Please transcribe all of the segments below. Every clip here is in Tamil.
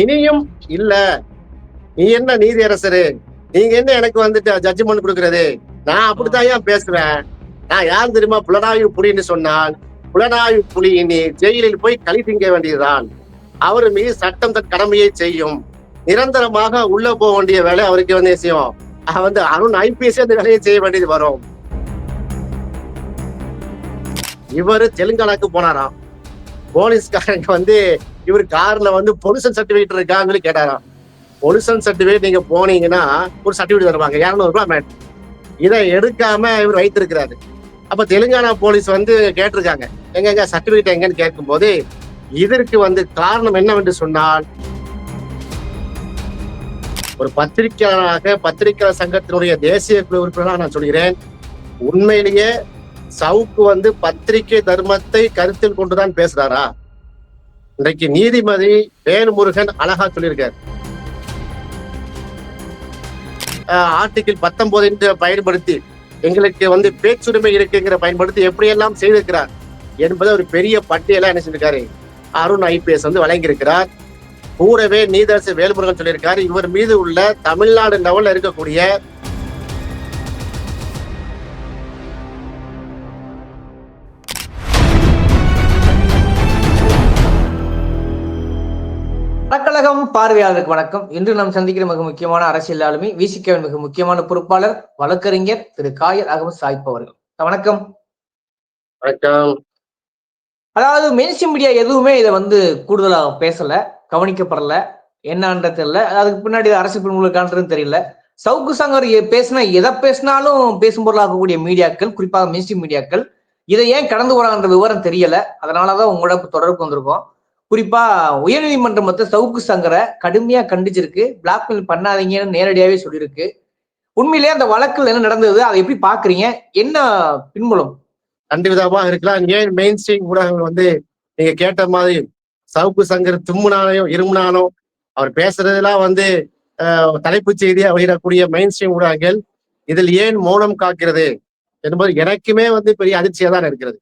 இனியும் இல்ல. நீ என்ன நீதியரசரு? நீங்க என்ன எனக்கு வந்துட்டு ஜட்ஜ்மெண்ட் கொடுக்கறது? நான் அப்படித்தான் ஏன் பேசுவேன் நான் யார் தெரியுமா? புலனாய்வு புலின்னு சொன்னால் புலனாய்வு புலி இனி ஜெயிலில் போய் களி திங்க வேண்டியதுதான். அவர் மீது சட்டம் தன் கடமையை செய்யும். நிரந்தரமாக உள்ள போக வேண்டிய வேலை அவருக்கு வந்து செய்யும்? வந்து அருண் ஐபிஎஸ் அந்த வேலையை செய்ய வேண்டியது வரும். இவரு தெலுங்கானாக்கு போனாராம். போலீஸ்காரங்க வந்து இவர் கார்ல வந்து பொல்யூஷன் சர்டிபிகேட் இருக்கான்னு சொல்லி கேட்டாராம். பொல்யூஷன் சர்டிபிகேட் நீங்க போனீங்கன்னா ஒரு சர்டிபிகேட் தருவாங்க இரநூறு ரூபாய் மேட் இதை எடுக்காம இவர் வைத்திருக்கிறாரு. அப்ப தெலுங்கானா போலீஸ் வந்து கேட்டிருக்காங்க. எங்க எங்க சர்டிபிகேட் எங்கன்னு கேட்கும்போது இதற்கு வந்து காரணம் என்னவென்று சொன்னால் ஒரு பத்திரிகையாளராக பத்திரிகையாளர் சங்கத்தினுடைய தேசிய குழு உறுப்பினராக நான் சொல்கிறேன். உண்மையிலேயே சவுக்கு வந்து பத்திரிகை தர்மத்தை கருத்தில் கொண்டுதான் பேசுறாரா? இன்றைக்கு நீதிபதி வேணுமுருகன் அழகா சொல்லியிருக்கார். ஆர்டிகிள் பத்தொன்பது என்று பயன்படுத்தி எங்களுக்கு வந்து பேச்சுரிமை இருக்குங்கிற பயன்படுத்தி எப்படியெல்லாம் செய்திருக்கிறார் என்பதை ஒரு பெரிய பட்டியலா என்ன செஞ்சிருக்காரு? அருண் ஐபிஎஸ் வந்து வழங்கியிருக்கிறார். கூடவே நீதரசு வேல்முருகன் சொல்லியிருக்காரு இவர் மீது உள்ள தமிழ்நாடு லெவலில் இருக்கக்கூடிய பார்வையாளருக்கு வணக்கம். இன்று நாம் சந்திக்கிற மிக முக்கியமான அரசியல் ஆளுமை விசிகவின் மிக முக்கியமான பொறுப்பாளர் வழக்கறிஞர் திரு காயர் அகமது சாயிப் அவர்கள். வணக்கம். வணக்கம். அதாவது மெயின்ஸ்ட்ரீம் மீடியா எதுவுமே இதை வந்து கூடுதலாக பேசல கவனிக்கப்படல. என்னன்றது தெரியல. அதுக்கு பின்னாடி அரசு உங்களுக்கு தெரியல. சவுக்கு சங்கர் பேசினா எதை பேசினாலும் பேசும் பொருளாகக்கூடிய மீடியாக்கள் குறிப்பாக மெயின்ஸ்ட்ரீம் மீடியாக்கள் இதை ஏன் கடந்து போறாங்கன்ற விவரம் தெரியல. அதனாலதான் உங்களோட தொடர்பு வந்திருக்கோம். குறிப்பா உயர்நீதிமன்றம் மொத்த சவுக்கு சங்கரை கடுமையா கண்டிச்சிருக்கு. பிளாக்மெயில் பண்ணாதீங்கன்னு நேரடியாவே சொல்லியிருக்கு. உண்மையிலேயே அந்த வழக்குல என்ன நடந்தது அதை எப்படி பாக்குறீங்க? என்ன பின்புலம்? ரெண்டு விதமா இருக்கலாம். ஏன் மெயின் ஸ்ட்ரீம் ஊடகங்கள் வந்து நீங்க கேட்ட மாதிரி சவுக்கு சங்கர் தும்முனாலையும் இருமுனாலும் அவர் பேசுறதெல்லாம் வந்து தலைப்புச் செய்தியா வகிடக்கூடிய மெயின் ஸ்ட்ரீம் ஊடகங்கள் இதில் ஏன் மௌனம் காக்கிறது என்பது எனக்குமே வந்து பெரிய அதிர்ச்சியா தான் இருக்கிறது.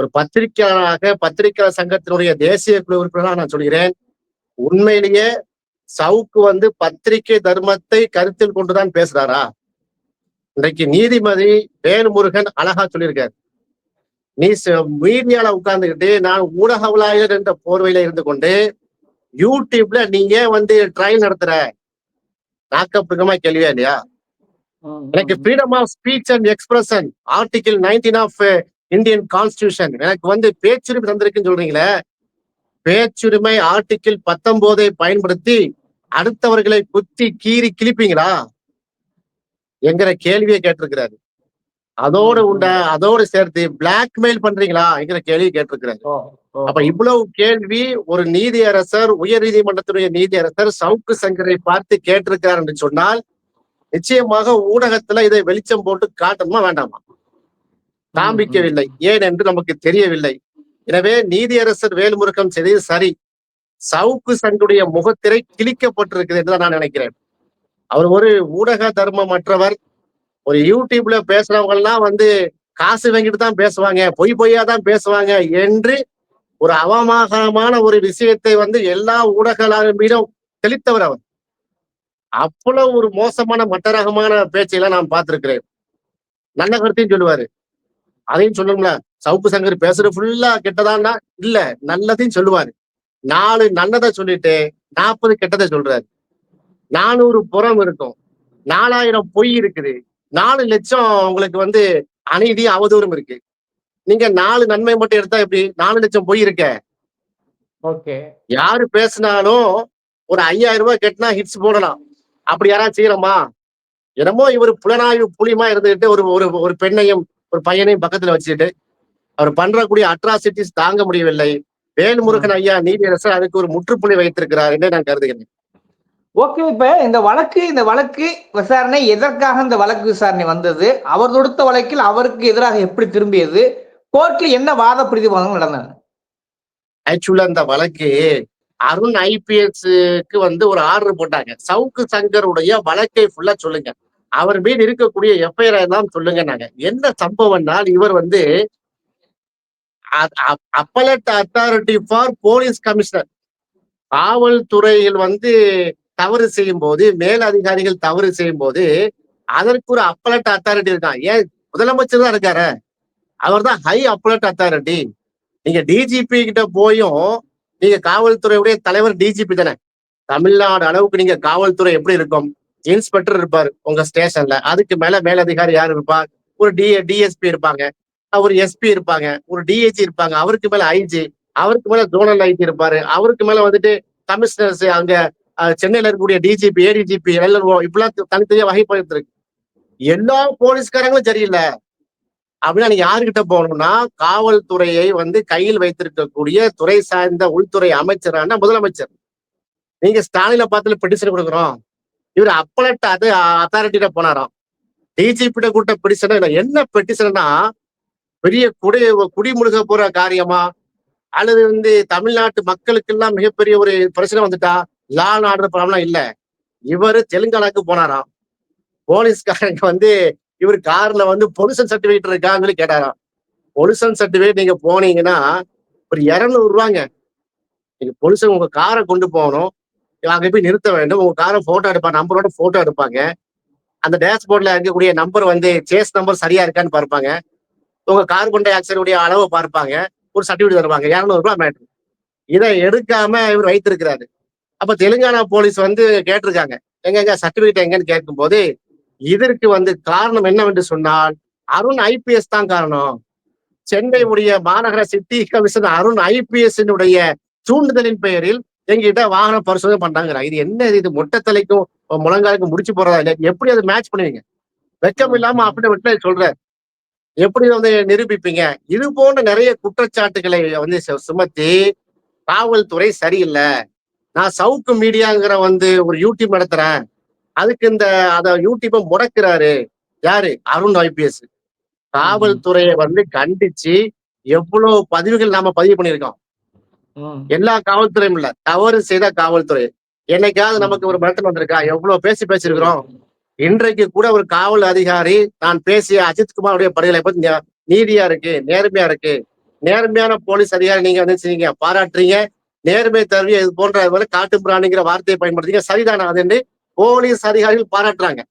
ஒரு பத்திரிகையாளராக பத்திரிகையாளர் சங்கத்தினுடைய தேசிய குழு உறுப்பினராக நான் சொல்கிறேன். உண்மையிலேயே சவுக்கு வந்து பத்திரிகை தர்மத்தை கருத்தில் கொண்டுதான் பேசுறாரா? இன்றைக்கு நீதிபதி வேணுமுருகன் அழகா சொல்லியிருக்காரு. நீ மீடியால உட்கார்ந்துகிட்டு நான் ஊடகவியலாளர் என்ற போர்வையில இருந்து கொண்டு யூடியூப்ல நீ ஏன் வந்து ட்ரையல் நடத்துற? நாக்கப்புகமா கேள்வியா இல்லையா? எனக்கு freedom of speech and expression article nineteen of Indian constitution எனக்கு வந்து பேச்சுரிமை தந்திருக்குன்னு சொல்றீங்களே? பேச்சுரிமை ஆர்டிகிள் பத்தொன்பதை பயன்படுத்தி அடுத்தவர்களை குத்தி கீறி கிழிப்பீங்களா? என்கிற கேள்வியை கேட்டிருக்கிறாரு. அதோடு உண்ட அதோடு சேர்த்து பிளாக்மெயில் பண்றீங்களா? என்கிற கேள்வி கேட்டிருக்கிறாரு. அப்ப இவ்வளவு கேள்வி ஒரு நீதியரசர் உயர் நீதிமன்றத்துடைய நீதியரசர் சவுக்கு சங்கரை பார்த்து கேட்டிருக்கிறார் என்று சொன்னால் நிச்சயமாக ஊடகத்துல இதை வெளிச்சம் போட்டு காட்டணுமா வேண்டாமா? காண்பிக்கவில்லை. ஏன் என்று நமக்கு தெரியவில்லை. எனவே நீதியரசர் வேல்முருகன் செய்தது சரி. சவுக்கு சங்குடைய முகத்திரை கிழிக்கப்பட்டிருக்கிறது என்று நான் நினைக்கிறேன். அவர் ஒரு ஊடக தர்மமற்றவர் ஒரு யூடியூப்ல பேசுறவங்க எல்லாம் வந்து காசு வாங்கிட்டு தான் பேசுவாங்க பொய் பொய்யா தான் பேசுவாங்க என்று ஒரு அவமானமான ஒரு விஷயத்தை வந்து எல்லா ஊடகங்களாலும் மீதும் தெளித்தவர் அவர். அவ்வளவு ஒரு மோசமான மட்டரகமான பேச்சையெல்லாம் நான் பார்த்திருக்கிறேன். நல்ல கருத்தையும் சொல்லுவாரு. அதையும் சொல்லணும்ல. சவுக்கு சங்கர் பேசுறது ஃபுல்லா கெட்டதான்னா இல்ல நல்லதையும் சொல்லுவாரு. நாலு நல்லதை சொல்லிட்டு நாற்பது கெட்டதை சொல்றாரு. நானூறு புறம் இருக்கும். நாலாயிரம் பொய் இருக்குது. நாலு லட்சம் உங்களுக்கு வந்து அநீதி அவதூறும் இருக்கு. நீங்க நாலு நன்மை மட்டும் எடுத்தா எப்படி? நாலு லட்சம் பொய் இருக்க. ஓகே. யாரு பேசினாலும் ஒரு ஐயாயிரம் ரூபாய் கட்டினா ஹிட்ஸ் போடலாம். அப்படி யாராவது செய்யறோமா? என்னமோ இவர் புலனாய்வு புலிமா இருந்துகிட்டு ஒரு ஒரு ஒரு பெண்ணையும் ஒரு பையனையும் பக்கத்துல வச்சுட்டு அவர் பண்றக்கூடிய அட்ராசிட்டிஸ் தாங்க முடியவில்லை. வேல்முருகன் ஐயா நீதியரசர் அதுக்கு ஒரு முற்றுப்புள்ளி வைத்திருக்கிறார் என்று நான் கருதுகிறேன். ஓகே இப்ப இந்த வழக்கு இந்த வழக்கு விசாரணை எதற்காக இந்த வழக்கு விசாரணை வந்தது? அவர் தொடுத்த வழக்கில் அவருக்கு எதிராக எப்படி திரும்பியது? கோர்ட்ல என்ன வாத பிரதிவாதங்கள் நடந்தன? ஆக்சுவலா இந்த வழக்கு அருண் ஐபிஎஸ்க்கு வந்து ஒரு ஆர்டர் போட்டாங்க. சவுக்கு சங்கருடைய வழக்கை ஃபுல்லா சொல்லுங்க. அவர் மீது இருக்கக்கூடிய எஃப்ஐஆர் தான் சொல்லுங்க நாங்க. என்ன சம்பவம்னால் இவர் வந்து appellate authority for police commissioner காவல்துறையில் வந்து தவறு செய்யும் போது மேல் அதிகாரிகள் தவறு செய்யும் போது அதற்கு ஒரு அப்பலட் அத்தாரிட்டி இருக்கான். ஏன்? முதலமைச்சர் தான் இருக்காரு. அவர் தான் ஹை அப்பலட் அத்தாரிட்டி நீங்க டிஜிபி கிட்ட போயும் நீங்க காவல்துறையுடைய தலைவர் டிஜிபி தானே. தமிழ்நாடு அளவுக்கு நீங்க காவல்துறை எப்படி இருக்கும்? இன்ஸ்பெக்டர் இருப்பார் உங்க ஸ்டேஷன்ல. அதுக்கு மேல மேலதிகாரி யார் இருப்பார் ஒரு டி டிஎஸ்பி இருப்பாங்க. ஒரு எஸ்பி இருப்பாங்க. ஒரு டிஐஜி இருப்பாங்க. அவருக்கு மேல ஐஜி அவருக்கு மேல ஜோனல் ஐஜி இருப்பாரு. அவருக்கு மேல வந்துட்டு கமிஷனர்ஸ் அங்க சென்னையில இருக்கக்கூடிய டிஜிபி ஏடிஜிபி எல்எல்ஓ இப்படிலாம் தனித்தனியா வகைப்படுத்திருக்கு எல்லா போலீஸ்காரங்களும் சரியில்லை. அப்படின்னா நீங்க யாருக்கிட்ட போகணும்னா காவல்துறையை வந்து கையில் வைத்திருக்கக்கூடிய துறை சார்ந்த உள்துறை அமைச்சரான முதலமைச்சர். நீங்க ஸ்டாலினை பார்த்துல பெட்டிஷன் கொடுக்குறோம். இவர் அப்பலட் அது அத்தாரிட்டியில போனாராம். டிஜிபிட்ட கூட்ட பெட்டிஷன் என்ன பெட்டிஷன்னா பெரிய குடி குடிமுழுக போற காரியமா? அல்லது வந்து தமிழ்நாட்டு மக்களுக்கு எல்லாம் மிகப்பெரிய ஒரு பிரச்சனை வந்துட்டா? லா அண்ட் ஆர்டர் ப்ராப்ளம் இல்ல. இவரு தெலுங்கானாக்கு போனாராம். போலீஸ்காரங்க வந்து இவர் கார்ல வந்து பொல்யூஷன் சர்டிபிகேட் இருக்கான்னு சொல்லி கேட்டாராம். பொல்யூஷன் சர்டிபிகேட் நீங்க போனீங்கன்னா ஒரு இரநூறு ரூபாங்க. நீங்க பொல்யூஷன் உங்க காரை கொண்டு போகணும். அங்க போய் நிறுத்த வேண்டும். உங்க காரை போட்டோ எடுப்பாங்க நம்பரோட போட்டோ எடுப்பாங்க. அந்த டேஷ்போர்ட்ல இருக்கக்கூடிய நம்பர் வந்து சேஸ் நம்பர் சரியா இருக்கான்னு பார்ப்பாங்க. உங்க கார்பன் டை ஆக்சைடுடைய அளவை பார்ப்பாங்க. ஒரு சர்டிபிகேட் தருவாங்க. இரநூறு ரூபாய் மேட்ரு இதை எடுக்காம இவர் வைத்திருக்கிறாரு. அப்ப தெலுங்கானா போலீஸ் வந்து கேட்டிருக்காங்க. எங்க எங்க சர்டிபிகேட் எங்கன்னு கேட்கும்போது இதற்கு வந்து காரணம் என்னவென்று சொன்னால் அருண் ஐபிஎஸ் தான் காரணம். சென்னை உடைய மாநகர சிட்டி கமிஷனர் அருண் ஐபிஎஸ் தூண்டுதலின் பெயரில் எங்கிட்ட வாகன பரிசோதனை பண்றாங்க இது என்ன இது? மொட்டை தலைக்கும் முழங்காலுக்கும் முடிச்சு போறதா இல்ல எப்படி அதை மேட்ச் பண்ணுவீங்க? வெக்கம் இல்லாம அப்படி விட்டு சொல்ற எப்படி வந்து நிரூபிப்பீங்க? இது போன்ற நிறைய குற்றச்சாட்டுகளை வந்து சுமத்தி காவல்துறை சரியில்லை. நான் சவுக்கு மீடியாங்கிற வந்து ஒரு யூடியூப் நடத்துறேன். அதுக்கு இந்த அத யூடியூப்பை முடக்குறாரு. யாரு? அருண் ஐபிஎஸ். காவல்துறையை வந்து கண்டிச்சு எவ்வளவு பதிவுகள் நாம பதிவு பண்ணியிருக்கோம். எல்லா காவல்துறையும் இல்ல. தவறு செய்த காவல்துறை. என்னைக்காவது நமக்கு ஒரு மிரட்டல் வந்திருக்கா? எவ்வளவு பேசி பேசியிருக்கிறோம்? இன்றைக்கு கூட ஒரு காவல் அதிகாரி நான் பேசிய அஜித் குமாருடைய படுகொலை பத்தி நீதியா இருக்கு நேர்மையா இருக்கு. நேர்மையான போலீஸ் அதிகாரி நீங்க வந்து செய்யுங்க பாராட்டுறீங்க. நேர்மை தருவி இது போன்ற காட்டு பிராணிங்கிற வார்த்தையை பயன்படுத்திங்க. சரிதானா? அது என்று போலீஸ் அதிகாரிகள் பாராட்டுறாங்க.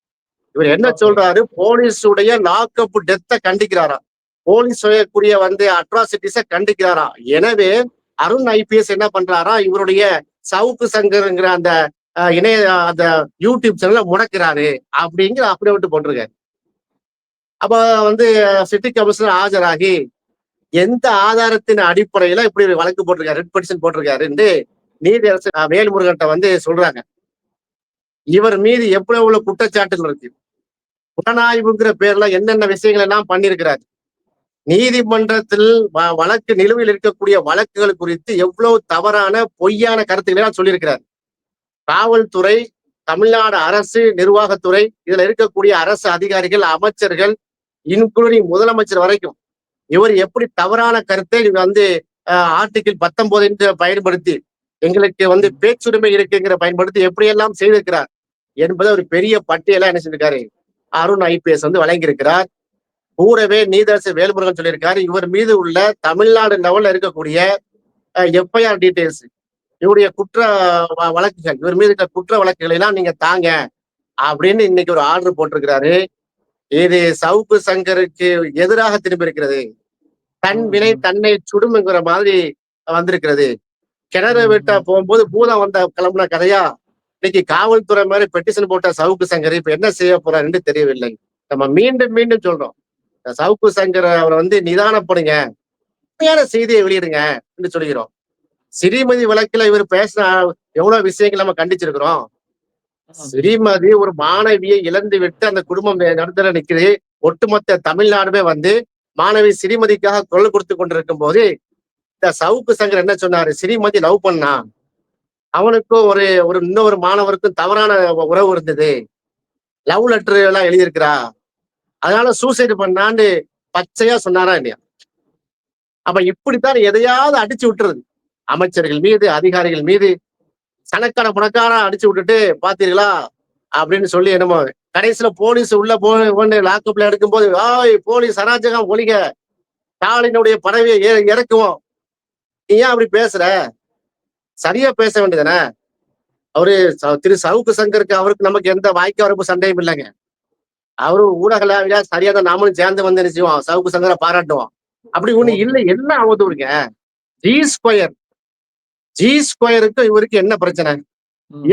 இவர் என்ன சொல்றாரு? போலீஸ் உடைய லாக்அப் டெத்தை கண்டிக்கிறாராம் போலீஸ் செய்யக்கூடிய வந்து அட்ராசிட்டிஸ கண்டிக்கிறாரா? எனவே அருண் ஐபிஎஸ் என்ன பண்றாரா? இவருடைய சவுக்கு சங்கர்ங்கிற அந்த அஹ், இணைய அந்த யூடியூப் சேனல முடக்கிறாரு அப்படிங்கிற அப்படியே விட்டு போட்டிருக்காரு. அப்ப வந்து சிட்டி கமிஷனர் ஆஜராகி எந்த ஆதாரத்தின் அடிப்படையில இப்படி ஒரு வழக்கு போட்டிருக்காரு ரெட் பெட்டிஷன் போட்டிருக்காருன்னு நீதியரசு அஹ், வேல்முருகன்ட்ட வந்து சொல்றாங்க. இவர் மீது எவ்வளவு குற்றச்சாட்டுகள் இருக்கு? புலனாய்வுங்கிற பேர்ல என்னென்ன விஷயங்கள் எல்லாம் பண்ணிருக்கிறாரு? நீதிமன்றத்தில் வ- வழக்கு நிலுவையில் இருக்கக்கூடிய வழக்குகள் குறித்து எவ்வளவு தவறான பொய்யான கருத்துக்களை எல்லாம் சொல்லியிருக்கிறார். காவல்துறை தமிழ்நாடு அரசு நிர்வாகத்துறை இதுல இருக்கக்கூடிய அரசு அதிகாரிகள் அமைச்சர்கள் இன்க்ளூடிங் முதலமைச்சர் வரைக்கும் இவர் எப்படி தவறான கருத்தை இவர் வந்து ஆர்டிகிள் பத்தொன்பது என்று பயன்படுத்தி எங்களுக்கு வந்து பேச்சுரிமை இருக்குங்கிற பயன்படுத்தி எப்படியெல்லாம் செய்திருக்கிறார் என்பதை ஒரு பெரிய பட்டியலா என்ன செஞ்சிருக்காரு? அருண் ஐபிஎஸ் வந்து வழங்கியிருக்கிறார். கூடவே நீதரசு வேல்முருகன் சொல்லியிருக்காரு இவர் மீது உள்ள தமிழ்நாடு லெவல்ல இருக்கக்கூடிய எஃப்ஐஆர் டீடைல்ஸ் இவருடைய குற்ற வழக்குகள் இவர் மீது இருக்க குற்ற வழக்குகளை எல்லாம் நீங்க தாங்க அப்படின்னு இன்னைக்கு ஒரு ஆர்டர் போட்டிருக்கிறாரு. இது சவுக்கு சங்கருக்கு எதிராக திரும்பி இருக்கிறது. தன் வினை தன்னை சுடும்ங்கிற மாதிரி வந்திருக்கிறது. கிணறு வெட்ட போகும்போது பூதம் வந்த கிளம்புன கதையா? இன்னைக்கு காவல்துறை மாதிரி பெட்டிஷன் போட்ட சவுக்கு சங்கர் இப்ப என்ன செய்ய போறாருன்னு தெரியவில்லை. நம்ம மீண்டும் மீண்டும் சொல்றோம். சவுக்கு சங்கர் அவரை வந்து நிதானப்படுங்க உண்மையான செய்தியை வெளியிடுங்க என்று சொல்கிறோம் ஸ்ரீமதி வழக்குல இவர் பேசின எவ்வளவு விஷயங்கள் நம்ம கண்டிச்சிருக்கிறோம். ஸ்ரீமதி ஒரு மாணவியை இழந்து விட்டு அந்த குடும்பம் நடத்துல நிக்குது. ஒட்டுமொத்த தமிழ்நாடுமே வந்து மாணவி ஸ்ரீமதிக்காக குரல் கொடுத்து கொண்டிருக்கும் போது இந்த சவுக்கு சங்கர் என்ன சொன்னாரு? ஸ்ரீமதி லவ் பண்ணா? அவனுக்கும் ஒரு ஒரு இன்னொரு மாணவருக்கும் தவறான உறவு இருந்தது. லவ் லெட்டர் எல்லாம் எழுதியிருக்கிறா? அதனால சூசைடு பண்ணான்னு பச்சையா சொன்னாரா இல்லையா? அப்ப இப்படித்தான் எதையாவது அடிச்சு விட்டுறது அமைச்சர்கள் மீது அதிகாரிகள் மீது சனக்கான புனக்கான அடிச்சு விட்டுட்டு பாத்தீங்களா அப்படின்னு சொல்லி என்னமோ கடைசியில போலீஸ் உள்ள போய் லாக்கப்ல எடுக்கும்போது ஆய் போலீஸ் அராஜகம் ஒழிக. ஸ்டாலினுடைய பதவியை இறக்குவோம். நீ ஏன் அப்படி பேசுற? சரியா பேச வேண்டியதானே அவரு திரு சவுக்கு சங்கருக்கு அவருக்கு நமக்கு எந்த வாய்க்கு வரப்பு சண்டையும் இல்லைங்க. அவரு ஊடகலாவியா சரியா தான் நாமளும் சேர்ந்து வந்து என்ன செய்வோம்? சவுக்கு சங்கரை பாராட்டுவோம். அப்படி ஒண்ணு இல்லை. என்ன அவதூறுங்க ஜி ஸ்கொயர் ஜி ஸ்கொயருக்கு இவருக்கு என்ன பிரச்சனை.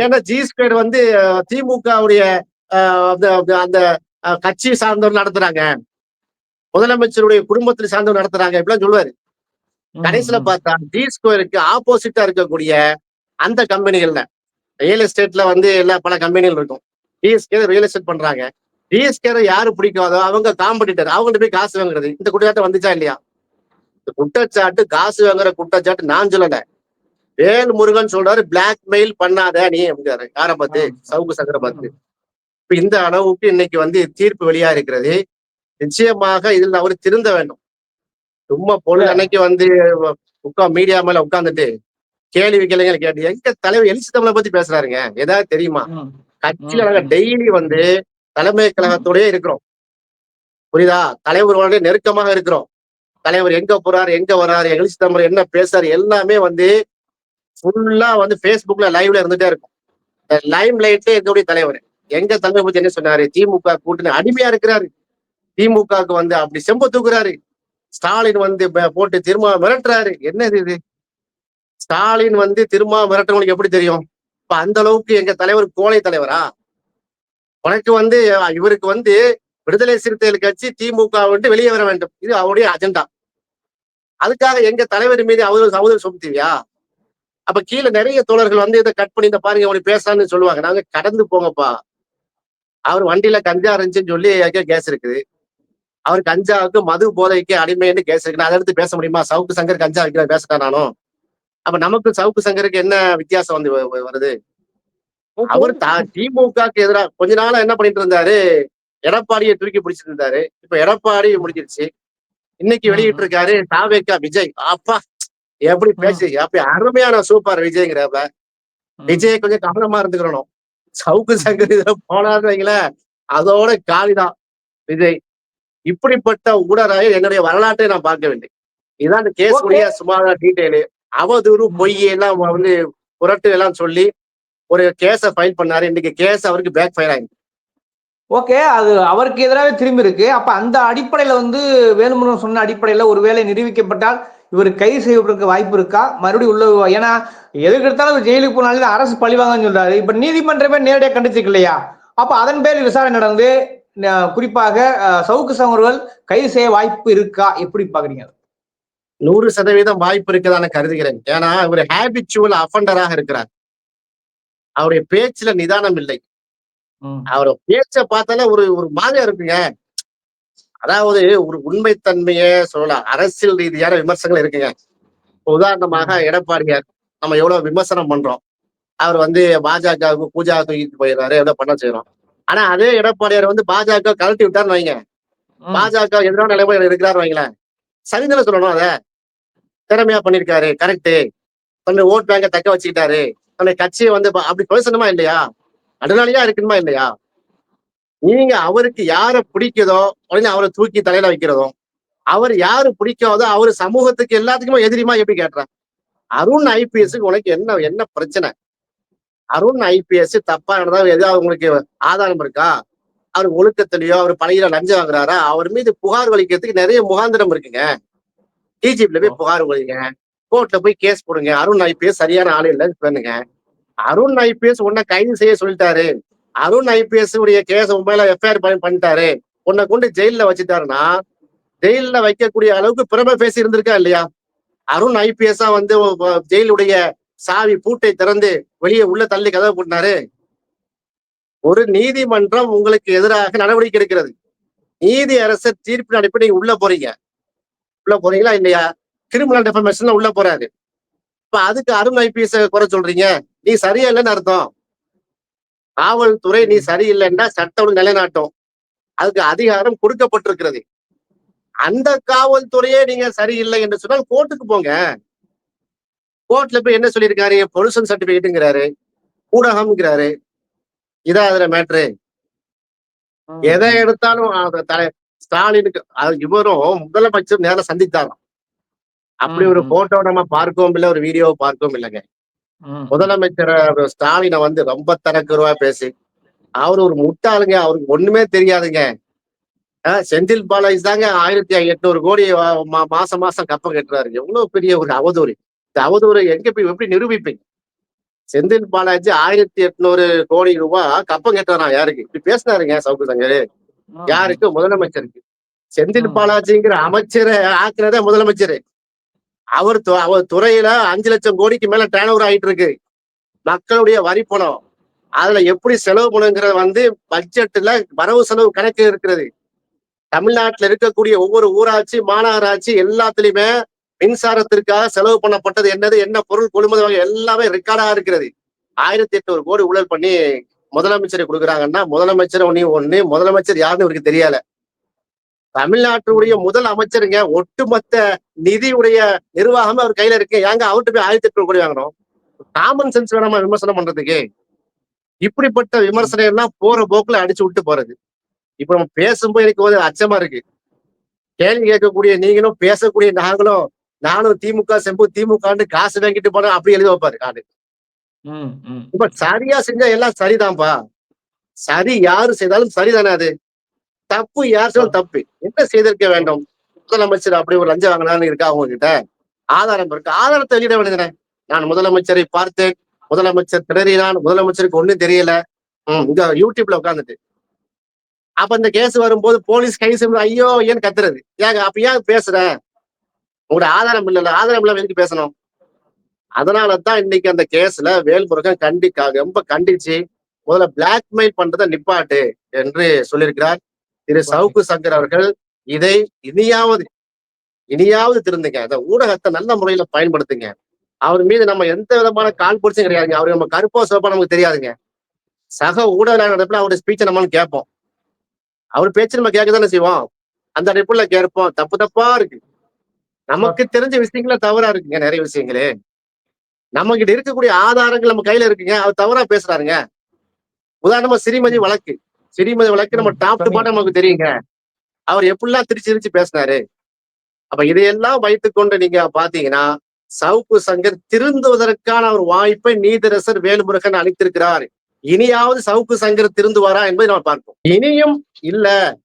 ஏன்னா ஜி ஸ்கொயர் வந்து திமுகவுடைய அந்த கட்சி சார்ந்தவர் நடத்துறாங்க. முதலமைச்சருடைய குடும்பத்தில் சார்ந்தவர் நடத்துறாங்க. இப்படிலாம் சொல்லுவாரு கடைசியில பார்த்தா ஜி ஸ்கொயருக்கு ஆப்போசிட்டா இருக்கக்கூடிய அந்த கம்பெனிகள்ல ரியல் எஸ்டேட்ல வந்து எல்லா பல கம்பெனிகள் இருக்கும். ரியல் எஸ்டேட் பண்றாங்க. டிஎஸ்கே யாரு பிடிக்காதோ அவங்க காம்படிட்டர் அவங்கள்ட்ட போய் காசு வாங்குறது. இந்த குற்றச்சாட்டு வந்துச்சா இல்லையா? இந்த குற்றச்சாட்டு காசு வாங்குற குற்றச்சாட்டு நான் சொல்லல. வேல் முருகன் சொல்றாரு பிளாக் மெயில் பண்ணாத நீ அப்படிங்கிறாரு. யாரை பார்த்து. சவுக்கு சங்கரை பார்த்து. இப்ப இந்த அளவுக்கு இன்னைக்கு வந்து தீர்ப்பு வெளியா இருக்கிறது. நிச்சயமாக இதில் அவர் திருந்த வேண்டும். சும்மா பொழுது அன்னைக்கு வந்து உட்கா மீடியா மேல உட்கார்ந்துட்டு கேள்வி கேளுங்க கேட்டு எங்க தலைவர் எழுச்சி தமிழை பத்தி பேசுறாருங்க. ஏதாவது தெரியுமா? கட்சியில நாங்க. டெய்லி வந்து தலைமை கழகத்தோடயே இருக்கிறோம். புரியுதா? தலைவரோட நெருக்கமாக இருக்கிறோம். தலைவர் எங்க போறாரு எங்க வர்றாரு எழுச்சி தமிழ் என்ன பேசுறாரு எல்லாமே வந்து ஃபுல்லா வந்து ஃபேஸ்புக்ல லைவ்ல இருந்துட்டே இருக்கும். லைம் லைட்ல எங்களுடைய தலைவர் எங்க தங்க பத்தி என்ன சொன்னாரு? திமுக கூட்டணி அடிமையா இருக்கிறாரு. திமுகவுக்கு வந்து அப்படி செம்ப தூக்குறாரு. ஸ்டாலின் வந்து போட்டு திரும்ப மிரட்டுறாரு. என்ன இது? ஸ்டாலின் வந்து திரும்ப மிரட்டுறவங்களுக்கு எப்படி தெரியும்? இப்ப அந்த அளவுக்கு எங்க தலைவர் கோழை தலைவரா? உனக்கு வந்து இவருக்கு வந்து விடுதலை சிறுத்தைகள் கட்சி திமுக விட்டு வெளியே வர வேண்டும். இது அவருடைய அஜெண்டா. அதுக்காக எங்க தலைவர் மீது அவரு சகோதரர் சுமத்துவியா? அப்ப கீழே நிறைய தோழர்கள் வந்து இதை கட் பண்ணி இந்த பாருங்க அவனுக்கு பேசான்னு சொல்லுவாங்க. நாங்க கடந்து போங்கப்பா. அவர் வண்டியில கஞ்சா இருந்துச்சுன்னு சொல்லி கேஸ் இருக்குது. அவர் கஞ்சாவுக்கு மது போதைக்கு அடிமைன்னு கேஸ் இருக்கு நான் அதை எடுத்து பேச முடியுமா? சவுக்கு சங்கர் கஞ்சா வைக்கிற பேசிட்டா நானும். அப்ப நமக்கு சவுக்கு சங்கருக்கு என்ன வித்தியாசம் வந்து வருது? அவர் திமுகக்கு எதிராக கொஞ்ச நாளா என்ன பண்ணிட்டு இருந்தாரு? எடப்பாடியை தூக்கி பிடிச்சிட்டு இருந்தாரு. இப்ப எடப்பாடி முடிஞ்சிருச்சு. இன்னைக்கு வெளியிட்டு இருக்காரு தாவேக்கா விஜய். அப்பா எப்படி பேசி அப்படி அருமையான சூப்பர் விஜய்ங்கிறப்ப. விஜய் கொஞ்சம் கவனமா இருந்துக்கிறணும் சவுக்கு சங்கர் இதுல போனான்னு வைங்களேன் அதோட காலிதான் விஜய். இப்படிப்பட்ட ஊடராய என்னுடைய வரலாற்றை நான் பார்க்கவில்லை இதான் இந்த கேஸ். உடைய சுமார டீட்டெயிலு. அவதூறு. பொய் எல்லாம் வந்து புரட்டு எல்லாம் சொல்லி ஒரு கேஸ ஃபைல் பண்ணாரு. இன்னைக்கு கேஸ் அவருக்கு பேக் ஃபயர் ஆயிருக்கு. ஓகே அது அவருக்கு எதிராக திரும்பி இருக்கு. அப்ப அந்த அடிப்படையில வந்து வேலுமுருகன் சொன்ன அடிப்படையில ஒருவேளை நிரூபிக்கப்பட்டால் இவர் கைது செய்வதற்கு வாய்ப்பு இருக்கா? மறுபடியும் உள்ள ஏன்னா எதுக்கு எடுத்தாலும் இவர் ஜெயிலுக்கு போனாலும் அரசு பழிவாங்கன்னு சொல்றாரு. இப்ப நீதிமன்றமே நேரடியாக கண்டிச்சிருக்கு இல்லையா? அப்ப அதன் பேரில் விசாரணை நடந்து குறிப்பாக சவுக்கு சங்கர்கள் கைது செய்ய வாய்ப்பு இருக்கா? எப்படி பாக்குறீங்க? நூறு சதவீதம் வாய்ப்பு இருக்குதான்னு கருதுகிறேன். ஏன்னா இவர் ஹேபிச்சுவல் அஃபண்டராக இருக்கிறார். அவருடைய பேச்சுல நிதானம் இல்லை. அவர் பேச்ச பார்த்தாலே ஒரு ஒரு மாதிரியா இருக்குங்க. அதாவது ஒரு உண்மைத்தன்மைய சொல்லலாம். அரசியல் ரீதியான விமர்சனங்கள் இருக்குங்க. உதாரணமாக எடப்பாடியார் நம்ம எவ்வளவு விமர்சனம் பண்றோம். அவர் வந்து பாஜகவுக்கு பூஜா தூக்கிட்டு போயிடுறாரு எவ்வளவு பண்ண செய்யறோம் ஆனா அதே எடப்பாடியார் வந்து பாஜக கழட்டி விட்டாருன்னு வைங்க. பாஜக எதிரான நிலைமையில இருக்கிறாரு வைங்களேன். சரிதானே சொல்லணும் அத. திறமையா பண்ணிருக்காரு கரெக்ட் தன்னுடைய ஓட் பேங்க தக்க வச்சுக்கிட்டாரு. தன்னுடைய கட்சியை வந்து அப்படி பேசணுமா இல்லையா? நடுநாளியா இருக்கணுமா இல்லையா? நீங்க அவருக்கு யார பிடிக்குதோ உடனே அவரை தூக்கி தலையில வைக்கிறதும் அவர் யாரு பிடிக்காதோ அவரு சமூகத்துக்கு எல்லாத்துக்குமே எதிரிமா எப்படி கேட்டுறேன் அருண் ஐபிஎஸ்க்கு உனக்கு என்ன என்ன பிரச்சனை? அருண் ஐபிஎஸ் தப்பா நடந்தா உங்களுக்கு ஆதாரம் இருக்கா? அவர் ஒழுக்கத்திலயோ அவர் பழையில லஞ்சம் வாங்குறாரா? அவர் மீது புகார் வலிக்கிறதுக்கு நிறைய முகாந்திரம் இருக்குங்க. டிஜிபில போய் புகார் வலிங்க கோர்ட்ல போய் கேஸ் போடுங்க. அருண் ஐபிஎஸ் சரியான ஆள் இல்லைன்னு பண்ணுங்க அருண் ஐபிஎஸ் உன்னை கைது செய்ய சொல்லிட்டாரு. அருண் ஐபிஎஸ் உடைய கேஸ் மொபைல எஃப்ஐஆர் பண்ணிட்டாரு. உன்னை கொண்டு ஜெயில்ல வச்சுட்டாருன்னா ஜெயில்ல வைக்கக்கூடிய அளவுக்கு பிறமை பேசி இருந்திருக்கா இல்லையா? அருண் ஐபிஎஸ்ஸா வந்து ஜெயிலுடைய சாவி பூட்டை திறந்து வெளியே உள்ள தள்ளி கதவை போட்டாரு ஒரு நீதிமன்றம் உங்களுக்கு எதிராக நடவடிக்கை எடுக்கிறது. நீதி அரசர் தீர்ப்பின் அடிப்படை உள்ள போறீங்க. உள்ள போறீங்களா இல்லையா? கிரிமினல் டெஃபர்மேஷன்ல உள்ள போறாரு. இப்ப அதுக்கு அருண் ஐபிஎஸ் குறை சொல்றீங்க. நீ சரியா இல்லைன்னு அர்த்தம். காவல்துறை நீ சரியில்லைன்னா சட்ட ஒழுங்கு நிலைநாட்டும். அதுக்கு அதிகாரம் கொடுக்கப்பட்டிருக்கிறது. அந்த காவல்துறையே நீங்க சரியில்லை என்று சொன்னால் கோர்ட்டுக்கு போங்க. கோர்ட்ல போய் என்ன சொல்லியிருக்காரு? பொல்யூஷன் சர்டிபிகேட்டுங்கிறாரு ஊடகம்ங்கிறாரு. இதான் அதுல மேட்ரு. எதை எடுத்தாலும் ஸ்டாலினுக்கு இவரும் முதலமைச்சர் நேரம் சந்தித்தாராம். அப்படி ஒரு. போட்டோ நம்ம பார்க்கவும் இல்லை ஒரு வீடியோ பார்க்கவும் இல்லைங்க. முதலமைச்சர் ஸ்டாலினை வந்து ரொம்ப தரக்குறவா பேசி அவர் ஒரு முட்டாளுங்க அவருக்கு ஒண்ணுமே தெரியாதுங்க. செந்தில் பாலாஜி தாங்க ஆயிரத்தி எட்நூறு கோடி மாசம் மாசம் கப்பம் கட்டுறாரு. எவ்வளவு பெரிய ஒரு அவதூறு. இந்த அவதூறு எங்க போய் எப்படி நிரூபிப்பீங்க? செந்தில் பாலாஜி ஆயிரத்தி எட்நூறு கோடி ரூபாய் கப்பம் கட்டுறாரா யாருக்கு? இப்படி பேசினாருங்க சவுக்கு சங்கர். யாருக்கு? முதலமைச்சருக்கு. செந்தில். பாலாஜிங்கிற அமைச்சரை ஆக்குனதே முதலமைச்சர். அவர் து- அவர் துறையில அஞ்சு லட்சம் கோடிக்கு மேல டேன் ஓவர் ஆகிட்டு இருக்கு மக்களுடைய வரி பணம். அதுல எப்படி செலவு பண்ணுங்கிறது வந்து பட்ஜெட்ல வரவு செலவு கணக்கு இருக்கிறது. தமிழ்நாட்டில் இருக்கக்கூடிய ஒவ்வொரு ஊராட்சி மாநகராட்சி எல்லாத்துலயுமே மின்சாரத்திற்காக செலவு பண்ணப்பட்டது என்னது என்ன பொருள் கொள்முதல் எல்லாமே ரெக்கார்டா இருக்கிறது. ஆயிரத்தி எட்நூறு கோடி ஊழல் பண்ணி முதலமைச்சரை கொடுக்குறாங்கன்னா முதலமைச்சர் ஒன்னு ஒண்ணு முதலமைச்சர் யாருன்னு இவருக்கு தெரியல தமிழ்நாட்டுடைய முதல் அமைச்சருங்க. ஒட்டுமொத்த நிதியுடைய நிர்வாகமே அவர் கையில இருக்கு. ஏங்க அவர்கிட்ட போய் ஆயிரத்தி எட்நூறு கோடி வாங்கணும் காமன் சென்ஸ் வேணாமா விமர்சனம் பண்றதுக்கு? இப்படிப்பட்ட விமர்சனம் எல்லாம் போற போக்குல அடிச்சு விட்டு போறது. இப்ப நம்ம பேசும்போது எனக்கு ஒரு அச்சமா இருக்கு. கேள்வி கேட்கக்கூடிய நீங்களும் பேசக்கூடிய நாங்களும் நானும் திமுக செம்பு திமுகன்னு காசு வாங்கிட்டு போனோம் அப்படி எழுதி வைப்பாரு. ம். இப்ப சரியா செஞ்சா எல்லாம் சரிதான்ப்பா சரி யாரு செய்தாலும் சரிதானே அது. தப்பு யார் செய்தாலும் தப்பு? என்ன செய்திருக்க வேண்டும்? முதலமைச்சர் அப்படி ஒரு லஞ்சம் வாங்கினான்னு இருக்கா அவங்க கிட்ட ஆதாரம் இருக்கு? ஆதாரத்தை வெளியிட வேண்டியதுனே நான் முதலமைச்சரை பார்த்தேன் முதலமைச்சர் திணறினான். முதலமைச்சருக்கு ஒண்ணும் தெரியல. இங்க யூடியூப்ல உட்காந்துட்டு அப்ப இந்த கேஸ் வரும்போது போலீஸ் கை செய்யும் ஐயோ ஏன்னு கத்துறது. ஏங்க அப்ப ஏன் பேசுறேன் உங்களோட ஆதாரம் இல்லைல்ல. ஆதாரம் இல்லாம எதுக்கு பேசணும்? அதனாலதான் இன்னைக்கு அந்த கேஸ்ல வேல்முருகன் கண்டிக்காக ரொம்ப கண்டிச்சு முதல்ல பிளாக்மெயில் பண்றதை நிப்பாட்டு என்று சொல்லியிருக்கிறார். திரு சவுக்கு சங்கர் அவர்கள் இதை இனியாவது இனியாவது திருந்துங்க. அந்த ஊடகத்தை நல்ல முறையில பயன்படுத்துங்க. அவர் மீது நம்ம எந்த விதமான கால் பிடிச்சும் கிடையாதுங்க. அவர் நம்ம கருப்போ சிவப்போ நமக்கு தெரியாதுங்க. சக ஊடக நடப்புல அவருடைய ஸ்பீச்சை நம்ம கேட்போம். அவர் பேச்சு நம்ம கேட்க தானே செய்வோம். அந்த அடிப்புல கேட்போம். தப்பு தப்பா இருக்கு. நமக்கு தெரிஞ்ச விஷயங்கள தவறா இருக்குங்க நிறைய விஷயங்களே. நம்ம கிட்ட இருக்கக்கூடிய ஆதாரங்கள் நம்ம கையில இருக்குங்க. அவர் தவறா பேசுறாருங்க. உதாரணமா சிறிமதி வழக்கு. சிறிமதி வழக்கு நம்ம டாப் டு பாட்டம் நமக்கு தெரியுங்க. அவர் எப்படிலாம் திருச்சி திருச்சி பேசினாரு. அப்ப இதையெல்லாம் வைத்துக்கொண்டு நீங்க பாத்தீங்கன்னா சவுக்கு சங்கர் திருந்துவதற்கான ஒரு வாய்ப்பை நீதிரசர் வேலுமுருகன் அளித்திருக்கிறார். இனியாவது சவுக்கு சங்கர் திருந்துவாரா என்பதை நம்ம பார்ப்போம். இனியும் இல்ல.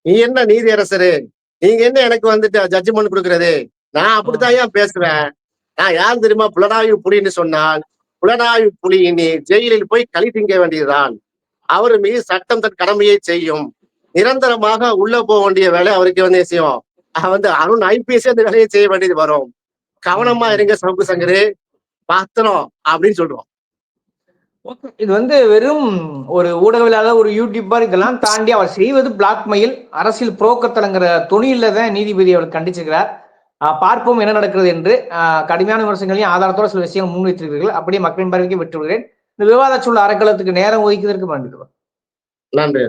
நீ என்ன நீதியரசரு? நீங்க என்ன எனக்கு வந்துட்டு ஜட்ஜ்மெண்ட் கொடுக்கறது? நான் அப்படித்தான் ஏன் பேசுவேன்? நான் யார் தெரியுமா புலனாய்வு புலின்னு சொன்னால் புலனாய்வு புலி இனி ஜெயிலில் போய் களி திங்க வேண்டியதுதான். அவர் மீது சட்டம் தன் கடமையை செய்யும். நிரந்தரமாக உள்ள போக வேண்டிய வேலை அவருக்கு வந்து செய்யும். வந்து அருண் ஐபிஎஸ் அந்த வேலையை செய்ய வேண்டியது வரும். கவனமா இருங்க சவுக்கு சங்கரு. பாத்திரம் அப்படின்னு சொல்றோம். இது வந்து வெறும் ஒரு ஊடகவியலாளர் ஒரு யூடியூபர் இதெல்லாம் தாண்டி அவர் செய்வது பிளாக்மெயில் அரசியல் புரோக்கத்தலங்கிற துணியில தான் நீதிபதி அவர் கண்டிச்சுக்கிறார் பார்ப்போம் என்ன நடக்கிறது என்று. கடுமையான விமர்சனங்களையும் ஆதாரத்தோட சில விஷயங்கள் முன்வைத்திருக்கிறீர்கள். அப்படியே மக்களின் பார்வைக்கு விட்டு விடுகிறேன் இந்த விவாத சூழல் அறக்கலத்துக்கு நேரம் ஒதுக்கியதற்கு நன்றி நன்றி.